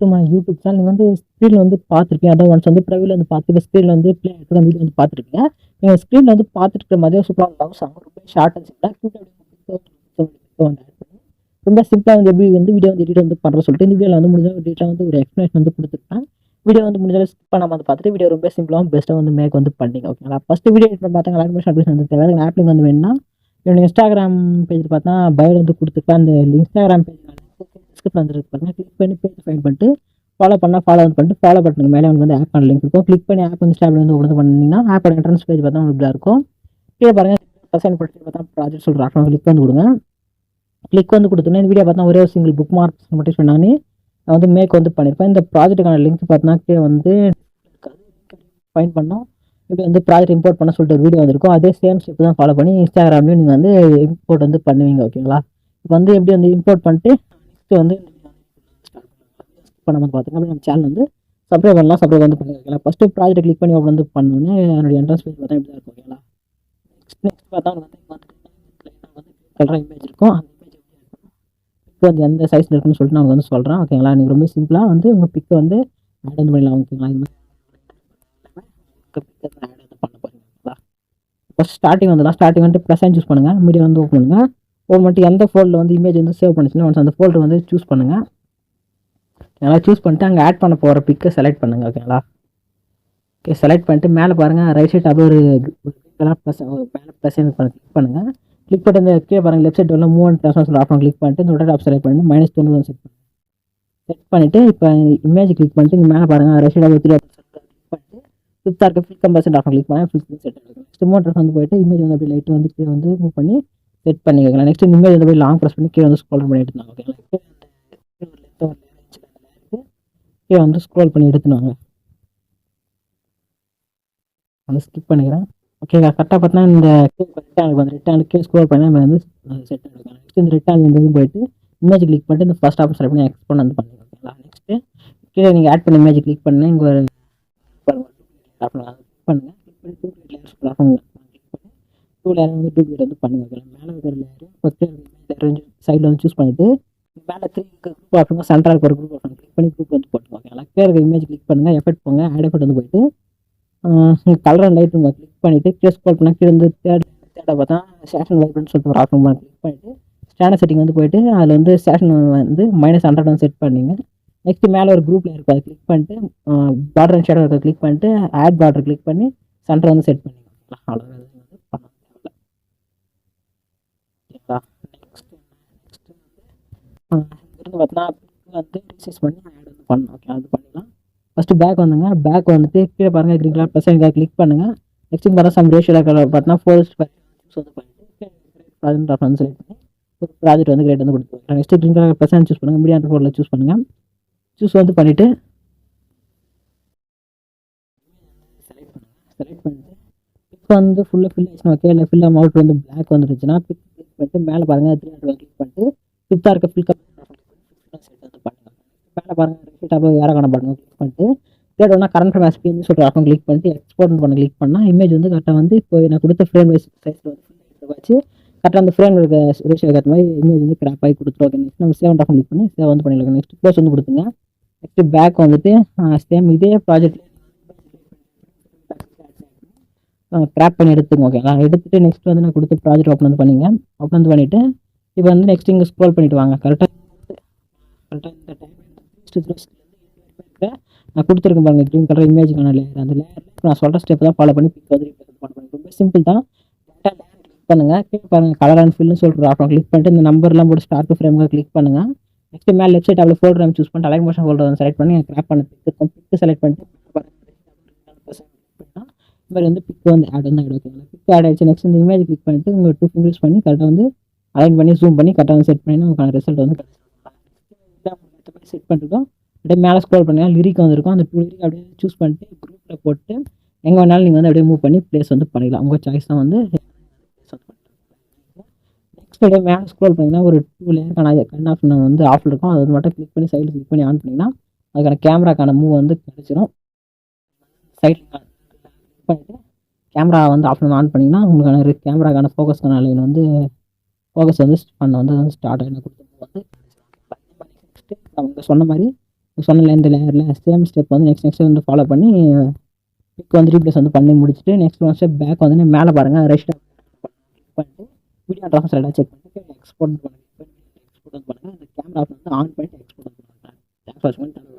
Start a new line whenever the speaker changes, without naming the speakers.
To my YouTube channel நீங்கள் வந்து ஸ்க்ரீனில் வந்து பார்த்துருக்கீங்க அதான் ஒன்ஸ் வந்து ப்ரைவில் வந்து பார்த்துட்டு ஸ்க்ரீனில் வந்து ப்ளே ஆகிட்டு வீடியோ வந்து பார்த்துருக்கீங்க நீங்கள் ஸ்க்ரீனில் வந்து பார்த்துட்டு இருக்கிற மாதிரியே சூப்பராக லவ் சாங் ரொம்ப ஷார்ட் அண்ட் சிம்பிளாக வந்து ரொம்ப சிம்பிளாக வந்து எப்படி வந்து வீடியோ வந்து எடிட் வந்து பண்ணுற சொல்லிட்டு இந்த வீடியோவில் வந்து முடிஞ்சால் டீட்டெயில் வந்து ஒரு எக்ஸ்ப்ளனேஷன் வந்து கொடுத்துருப்பேன். வீடியோ வந்து முடிஞ்சாலும் ஸ்கிப் பண்ணாமல் வந்து பார்த்துட்டு வீடியோ ரொம்ப சிம்பிளாகவும் பெஸ்ட்டாக வந்து மேக் வந்து பண்ணிங்க ஓகேங்களா ஃபஸ்ட்டு வீடியோ எடிட் பண்ணி பார்த்தாங்க அலாட்மேஷன் அப்ளிகேஷன் வந்து தேவை ஆப் வந்து வேணும்னா என்னோட இன்ஸ்டாகிராம் பேஜ் பார்த்தா பயோ வந்து கொடுத்துருப்பேன். அந்த இன்ஸ்டாகிராம் பேஜ் டிஸ்கிரிப்ஷன் வந்துருக்கு பாருங்க. கிளிக் பண்ணி பேஜ் ஃபைன் பண்ணிட்டு ஃபாலோ பண்ணால் ஃபாலோ வந்து பண்ணிட்டு ஃபாலோ பட்டனுக்கு மேலே உங்களுக்கு வந்து ஆப் பண்ண லிங்க் இருக்கும். கிளிக் பண்ணி ஆப் வந்து ஸ்டாப்ல வந்து உடனே பண்ணிங்கன்னா ஆப்போட என்ட்ரன்ஸ் பேஜ் பார்த்தா உங்களுக்கு இருக்கும். கீழே பாருங்க. பர்சன்ட் பற்றி பார்த்தா ப்ராஜெக்ட் சொல்கிற ஆப்ஷன் கிளிக் வந்து கொடுங்க. கிளிக் வந்து கொடுத்தோன்னே இந்த வீடியோ பார்த்தா ஒரே ஒரு சிங்கிள் புக் மார்க் மட்டும் சொன்னானே நான் வந்து மேக் வந்து பண்ணியிருப்பேன் இந்த ப்ராஜெக்ட்டுக்கான லிங்க் பார்த்தீங்கன்னா கீழே வந்து ஃபைன் பண்ணோம். இப்படி வந்து ப்ராஜெக்ட் இம்போர்ட் பண்ண சொல்லிட்டு ஒரு வீடியோ வந்திருக்கும். அதே சேம் ஸ்டெப் தான் ஃபாலோ பண்ணி இன்ஸ்டாகிராம்லேயும் நீங்கள் வந்து இம்போர்ட் வந்து பண்ணுவீங்க ஓகேங்களா இப்போ வந்து எப்படி வந்து இம்போர்ட் பண்ணிட்டு ஃபஸ்ட்டு வந்து பண்ணாமல் பார்த்துங்க அப்படி நம்ம சேனல் வந்து சப்ஸ்கிரைப் பண்ணலாம். சப்ஸ்கிரைப் வந்து பண்ணி ஓகேங்களா ஃபஸ்ட்டு ப்ராஜெக்ட் கிளிக் பண்ணி அப்படி வந்து பண்ணோன்னே என்னுடைய என்ட்ரன்ஸ் பேஜ் பார்த்தா இப்படி தான் இருக்கும் ஓகேங்களா நெக்ஸ்ட் நெக்ஸ்ட் பார்த்தா வந்து கலர் இமேஜ் இருக்கும். அந்த இமேஜ் பிக் வந்து எந்த சைஸில் இருக்குன்னு சொல்லிட்டு நான் வந்து சொல்கிறேன் ஓகேங்களா நீங்கள் ரொம்ப சிம்பிளாக வந்து உங்கள் பிக்கை வந்து ஆட் வந்து பண்ணிடலாம் ஓகேங்களா இது மாதிரி பண்ண போகிறீங்களா ஃபஸ்ட் ஸ்டார்டிங் வந்துடலாம் ஸ்டார்டிங் வந்துட்டு ப்ளஸ் சூஸ் பண்ணுங்கள் மீடியம் வந்து ஓப்பன் பண்ணுங்கள் ஒரு மட்டும் எந்த ஃபோல்டில் வந்து இமேஜ் வந்து சேவ் பண்ணிச்சுன்னா ஒன்ஸ் அந்த ஃபோல்டர் வந்து சூஸ் பண்ணுங்கள் ஓகேங்களா சூஸ் பண்ணிட்டு அங்கே ஆட் பண்ண போகிற பிக்கை செலக்ட் பண்ணுங்கள் ஓகேங்களா ஓகே செலக்ட் பண்ணிட்டு மேலே பாருங்கள் ரைட் சைட் அப்படியே ஒரு ப்ளஸ் மேலே ப்ளஸ் கிளிக் பண்ணுங்கள் கிளிக் பண்ணிட்டு இந்த கீழே பாருங்கள் லெஃப்ட் சைட் உள்ள move and transfer option click பண்ணிட்டு இந்த டோட்டல் ஆப் செலக்ட் பண்ணிட்டு மைனஸ் தொண்ணூறு செட் பண்ணுங்கள் செட் பண்ணிவிட்டு இப்போ இமேஜ் கிளிக் பண்ணிட்டு இங்கே மேலே பாருங்கள் ரைட் சைட் த்ரீ கிளிக் பண்ணிட்டு ஃபிஃப்த்தாக இருக்க ஃபிஃப்த் கம்பர்சன்ட் ஆப்ஷன் கிளிக் பண்ணால் ஃபிஃப்த் செட் ஆகும் நெக்ஸ்ட் மோட்டர்ஸ் வந்து போயிட்டு இமேஜ் வந்து அப்படியே லைட் வந்து கீழே வந்து மூவ் பண்ணி செட் பண்ணிக்கலாம் நெக்ஸ்ட் இமேஜ் வந்து போய் லாங் ப்ரெஸ் பண்ணி கீழே வந்து ஸ்க்ரோல் பண்ணி எடுத்தாங்க ஓகேங்களா கீழே வந்து ஸ்க்ரோல் பண்ணி எடுத்துனாங்க வந்து ஸ்கிப் பண்ணிக்கிறேன். ஓகே கரெக்டாக பார்த்தா இந்த ரிட்டர்ன் வந்து ரிட்டர்ன் கீழே ஸ்க்ரோல் பண்ணி நம்ம வந்து செட் பண்ணிக்கலாம் நெக்ஸ்ட் இந்த ரிட்டர்ன் இந்த இது போயிட்டு இமேஜ் கிளிக் பண்ணிட்டு இந்த ஃபஸ்ட் ஆப்ஷன் பண்ணி எக்ஸ்போன் வந்து பண்ணிக்கலாம் ஓகேங்களா நெக்ஸ்ட்டு கீழே நீங்கள் ஆட் பண்ண இமேஜ் கிளிக் பண்ணி இங்கே ஒரு பண்ணுங்க. கிளிக் பண்ணி டூ லேயர்ஸ் பண்ணுங்கள் டூ லேயர் வந்து டூப்ளிகேட் வந்து பண்ணுங்க மேலே இருக்கிற லேயர் ஃபஸ்ட்டு லேயர் சைடில் வந்து சூஸ் பண்ணிவிட்டு மேலே த்ரீ குரூப் ஆப்ஷன் சென்டராக ஒரு குரூப் ஆப்ஷன் கிளிக் பண்ணி குரூப் வந்து போட்டுக்கோங்க ஓகேங்களா கீழே இருக்க இமேஜ் கிளிக் பண்ணுங்கள் எஃபெக்ட் போங்க ஆட் எஃபெக்ட் வந்து போயிட்டு கலர் அண்ட் லைட் உங்கள் கிளிக் பண்ணிவிட்டு கீழே ஸ்க்ரோல் பண்ணால் கீழே வந்து தேர்ட் தேர்ட்டை பார்த்தா ஸ்டேஷன் லைட்னு சொல்லிட்டு ஒரு ஆப்ஷன் கிளிக் பண்ணிவிட்டு ஸ்டாண்டர்ட் செட்டிங் வந்து போயிட்டு அதில் வந்து ஸ்டேஷன் வந்து மைனஸ் ஹண்ட்ரட் வந்து செட் பண்ணிங்க. நெக்ஸ்ட் மேலே ஒரு குரூப்பில் இருக்கும் அதை கிளிக் பண்ணிட்டு பார்டர் அண்ட் ஷேடோ இருக்க கிளிக் பண்ணிட்டு ஆட் பார்டர் கிளிக் பண்ணி சென்டர் வந்து செட் பண்ணிக்கலாம் அவ்வளோதான் இது வந்து பண்ண தேவையில்ல ஓகேங்களா நெக்ஸ்ட் நெக்ஸ்ட் வந்து இருந்து பார்த்தீங்கன்னா வந்து ரிசைஸ் பண்ணி ஆட் வந்து பண்ணணும். ஓகே அது பண்ணிடலாம். ஃபஸ்ட்டு பேக் வந்துங்க. பேக் வந்துட்டு கீழே பாருங்கள் க்ரீன் கலர் ப்ளஸ் எங்கே கிளிக் பண்ணுங்கள் நெக்ஸ்ட் பார்த்தா சம் ரேஷியோ கலர் பார்த்தீங்கன்னா ஃபோர்ஸ்ட் வந்து பண்ணிட்டு ப்ராஜெக்ட் ரெஃபரன்ஸ் வந்து செலக்ட் பண்ணி ஒரு ப்ராஜெக்ட் வந்து கிரேட் வந்து கொடுத்துருக்கோம் next green colour plus choose பண்ணுங்கள் மீடியம் ஃபோரில் சூஸ் பண்ணுங்கள் சூஸ் வந்து பண்ணிவிட்டு செலக்ட் பண்ணுங்கள் செலக்ட் பண்ணிட்டு பிக் வந்து ஃபுல்லாக ஃபில் ஆச்சுன்னா ஓகே இல்லை ஃபில் அமௌண்ட் வந்து பிளாக் வந்துருச்சுன்னா பிக் கிளிக் பண்ணிட்டு மேலே பாருங்கள் த்ரீ ஹண்ட்ரட் கிளிக் பண்ணிட்டு ஃபிஃப்த்தாக இருக்க ஃபில் மேலே பாருங்கள் ரிசீட் அப்படியே யாரை காண பாருங்க கிளிக் பண்ணிட்டு. தேர்ட் ஒன்றா கரண்ட் மேட்ச் பின்னு சொல்கிற ஆப்ஷன் கிளிக் பண்ணிட்டு எக்ஸ்போர்ட் பண்ண கிளிக் பண்ணால் இமேஜ் வந்து கரெக்டாக வந்து இப்போ நான் கொடுத்த ஃப்ரேம் வைஸ் சைஸில் வந்து வச்சு கரெக்டாக அந்த ஃப்ரேம் இருக்க ரேஷியோ ஏற்ற மாதிரி இமேஜ் வந்து கிராப் ஆகி கொடுத்துருவோம் ஓகே நெக்ஸ்ட் நம்ம சேவ் ஆஃப் கிளிக் பண்ணி சேவ் வந்து பண்ணிடலாம். நெக்ஸ்ட் க்ளோஸ் வந்து கொடுத்துங்க நெக்ஸ்ட் பேக் வந்துட்டு சேம் இதே ப்ராஜெக்ட் ட்ராப் பண்ணி எடுத்துங்க ஓகேங்களா எடுத்துகிட்டு நெக்ஸ்ட் வந்து நான் கொடுத்த ப்ராஜெக்ட் ஓப்பன் வந்து பண்ணிங்க. ஓப்பன் வந்து பண்ணிவிட்டு இப்போ வந்து நெக்ஸ்ட் இங்கே ஸ்க்ரோல் பண்ணிட்டு வாங்க. கரெக்டாக கரெக்டாக இந்த டைம் நான் கொடுத்துருக்கேன் பாருங்க. க்ரீன் கலர் இமேஜுக்கான லேயர் அந்த லேயர் நான் சொல்கிற ஸ்டெப் தான் ஃபாலோ பண்ணி பிக் வந்து ரொம்ப சிம்பிள் தான். கிளிக் பண்ணுங்கள் கிளிக் பாருங்கள் கலர் அண்ட் ஃபில்னு சொல்கிற ஆப்ஷன் கிளிக் பண்ணிட்டு இந்த நம்பர்லாம் போட்டு ஸ்டார்ட் ஃப்ரேமுக்கு கிளிக் பண்ணுங்கள் நெக்ஸ்ட் மேலே லெஃப்ட் சைட் அவ்வளோ ஃபோல்டர் சூஸ் பண்ணி அலைன் மோஷன் ஃபோல்டர் வந்து செலக்ட் பண்ணி கிராப் பண்ண பிக் இருக்கும் பிக்கு செலக்ட் பண்ணிட்டு இந்த மாதிரி வந்து பிக் வந்து ஆட் வந்து ஆட் ஓகேங்களா பிக் ஆட் ஆயிடுச்சு. நெக்ஸ்ட் இந்த இமேஜ் கிளிக் பண்ணிட்டு உங்கள் டூ ஃபிங்கர்ஸ் பண்ணி கரெக்டாக வந்து அலைன் பண்ணி ஜூம் பண்ணி கரெக்டாக வந்து செட் பண்ணி உங்களுக்கு ரிசல்ட் வந்து செட் பண்ணிருக்கோம். அப்படியே மேலே ஸ்க்ரோல் பண்ணால் லிரிக் வந்துருக்கும். அந்த டூ லிரிக் அப்படியே சூஸ் பண்ணிட்டு குரூப்பில் போட்டு எங்கே வேணாலும் நீங்கள் வந்து அப்படியே மூவ் பண்ணி ப்ளேஸ் வந்து பண்ணிக்கலாம். உங்கள் சாய்ஸ் தான் வந்து நெக்ஸ்ட் அப்படியே மேலே ஸ்க்ரோல் பண்ணிங்கன்னா ஒரு டூ லேயருக்கான கன் ஆஃப் வந்து ஆஃப் இருக்கும். அது மட்டும் கிளிக் பண்ணி சைடில் கிளிக் பண்ணி ஆன் பண்ணிங்கன்னா அதுக்கான கேமராக்கான மூவ் வந்து கிடச்சிரும். சைடில் பண்ணிவிட்டு கேமரா வந்து ஆஃப் ஆன் பண்ணிங்கன்னா உங்களுக்கான கேமராக்கான ஃபோக்கஸ்க்கான லைன் வந்து ஃபோக்கஸ் வந்து பண்ண வந்து வந்து ஸ்டார்ட் ஆகி கொடுத்து வந்து நெக்ஸ்ட்டு அவங்க சொன்ன மாதிரி சொன்ன இந்த லேயரில் சேம் ஸ்டெப் வந்து நெக்ஸ்ட் நெக்ஸ்ட் வந்து ஃபாலோ பண்ணி பிக் வந்து ரீப்ளேஸ் வந்து பண்ணி முடிச்சுட்டு நெக்ஸ்ட் ஒன் ஸ்டெப் பேக் வந்து மேலே பாருங்கள் ரைட் பண்ணிட்டு வீடியோ ட்ரான்ஸ் எல்லாம் செக் பண்ணிட்டு எக்ஸ்போர்ட் பண்ணுங்கள் எக்ஸ்போர்ட் வந்து பண்ணுங்கள் அந்த கேமரா வந்து ஆன் பண்ணிட்டு எக்ஸ்போர்ட் வந்து பண்ணுங்கள் தேங்க்ஸ் ஃபார்